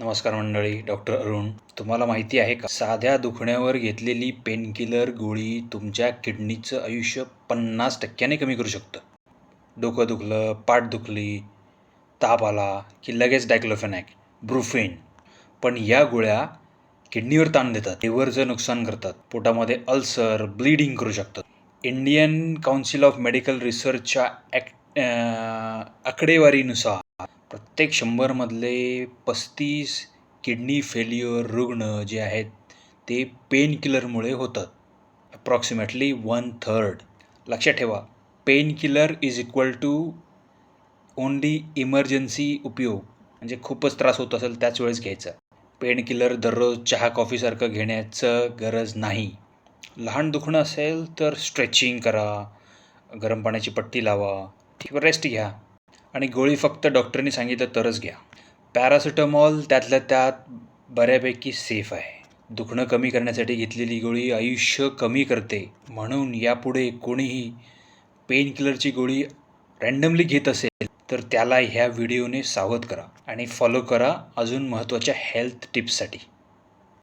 नमस्कार मंडळी डॉक्टर अरुण. तुम्हाला माहिती आहे का? साध्या दुखण्यावर घेतलेली पेनकिलर गोळी तुमच्या किडनीचं आयुष्य पन्नास टक्क्याने कमी करू शकतं. डोकं दुखलं पाठ दुखली ताप आला की लगेच डायक्लोफेनॅक ब्रुफेन पण या गोळ्या किडनीवर ताण देतात लिव्हरचं नुकसान करतात पोटामध्ये अल्सर ब्लिडिंग करू शकतात. इंडियन काउन्सिल ऑफ मेडिकल रिसर्चच्या ॲक्ट आकडेवारीनुसार प्रत्येक शंभरमधले पस्तीस किडनी फेल्युअर रुग्ण जे आहेत ते पेनकिलरमुळे होतात. अप्रॉक्सिमेटली वन थर्ड लक्षात ठेवा painkiller is equal to only emergency उपयोग. म्हणजे खूपच त्रास होत असेल त्याच वेळेस घ्यायचा. पेनकिलर दररोज चहा कॉफीसारखं घेण्याचं गरज नाही. लहान दुखणं असेल तर स्ट्रेचिंग करा गरम पाण्याची पट्टी लावा ठीक रेस्ट घ्या. आणि गोळी फक्त डॉक्टरनी सांगितलं तरच घ्या. पॅरासिटामॉल त्यातल्या त्यात बऱ्यापैकी सेफ आहे. दुखणं कमी करण्यासाठी घेतलेली गोळी आयुष्य कमी करते. म्हणून यापुढे कोणीही पेन किलरची गोळी रँडमली घेत असेल तर त्याला ह्या व्हिडिओने सावध करा आणि फॉलो करा अजून महत्त्वाच्या हेल्थ टिप्ससाठी